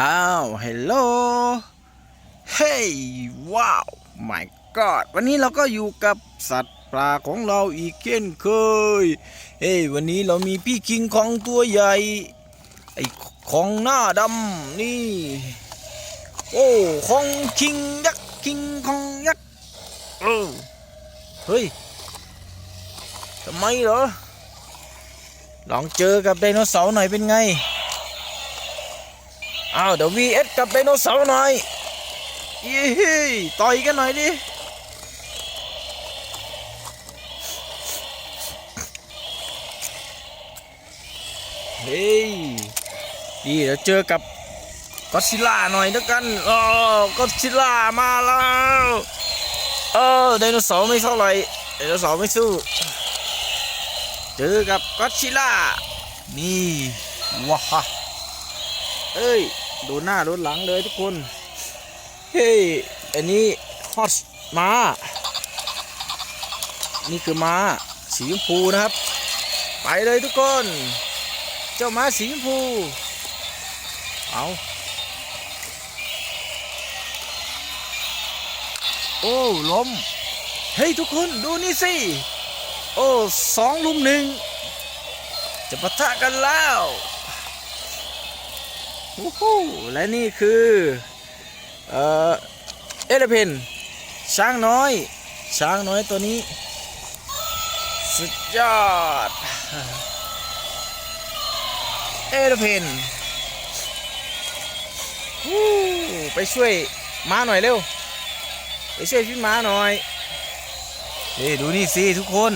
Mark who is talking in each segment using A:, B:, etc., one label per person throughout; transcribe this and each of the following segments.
A: How Hello Hey Wow My God วันนี้เราก็อยู่กับสัตว์ปลาของเราอีกเช่นเคย เฮ้ยวันนี้เรามีพี่คิงของตัวใหญ่ ไอ้ของหน้าดำนี่ โอ้ของคิงยักษ์คิงของยักษ์เออเฮ้ยทำไมเหรอ ลองเจอกับไดโนเสาร์หน่อยเป็นไง อ้าวเดี๋ยว VS กับไดโนเสาร์หน่อยยี่ต่อยกันหน่อยดิเฮ้ยดีเดี๋ยวเจอกับก็ซิล่าหน่อยแล้วกันอ๋อก็ซิล่ามาแล้วเออไดโนเสาร์ไม่เท่าไหร่ไดโนเสาร์ไม่สู้ เจอกับก็ซิล่านี่ว้าเอ้ย ดูหน้าดูหลังเลยทุกคน เฮ้ย อันนี้ฮอตม้า นี่คือม้าสีชมพูนะครับ ไปเลยทุกคน เจ้าม้าสีชมพู เอาโอ้ล้ม เฮ้ยทุกคนดูนี่สิ โอ้สองลุมหนึ่งจะปะทะกันแล้ว และนี่คือ เอ่อเอเลเพนช้างน้อย ช้างน้อยตัวนี้ สุดยอด เอเลเพนไปช่วยม้าหน่อยเร็ว ไปช่วยพี่ม้าหน่อยเฮ้ดูนี่สิทุกคน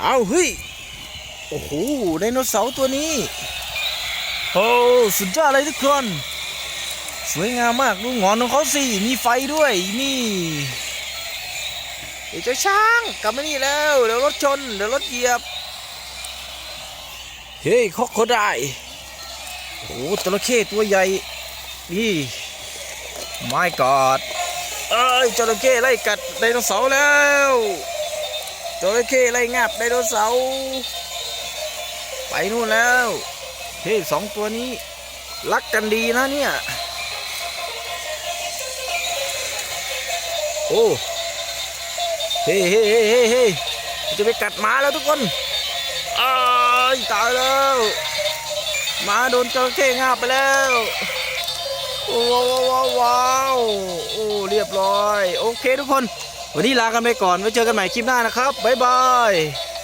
A: เอาเฮ้ย โอ้โหไดโนเสาร์ตัวนี้ โอ้สุดยอดเลยทุกคน สวยงามมากดูงอนของเขาสิมีไฟด้วยนี่เดี๋ยวเจ้าช้างกลับมานี่แล้วเดี๋ยวรถชนเดี๋ยวรถเหยียบ เฮ้ยคอกโคได้โอ้โหจระเข้ตัวใหญ่นี่ไม่กอดเอ้ยจระเข้ไล่กัดไดโนเสาร์แล้วจระเข้ไล่งับไดโนเสาร์ไปนู่นแล้ว เฮ้สองตัวนี้ รักกันดีนะเนี่ย โอ้เฮ้เฮ้เฮ้เฮ้เฮ้จะไปกัดหมาแล้วทุกคนอ้ายตายแล้วหมาโดนจระเข้งาบไปแล้วว้าวว้าวว้าวโอ้เรียบร้อย โอเคทุกคน วันนี้ลากันไปก่อนไว้เจอกันใหม่คลิปหน้านะครับ บ๊ายบาย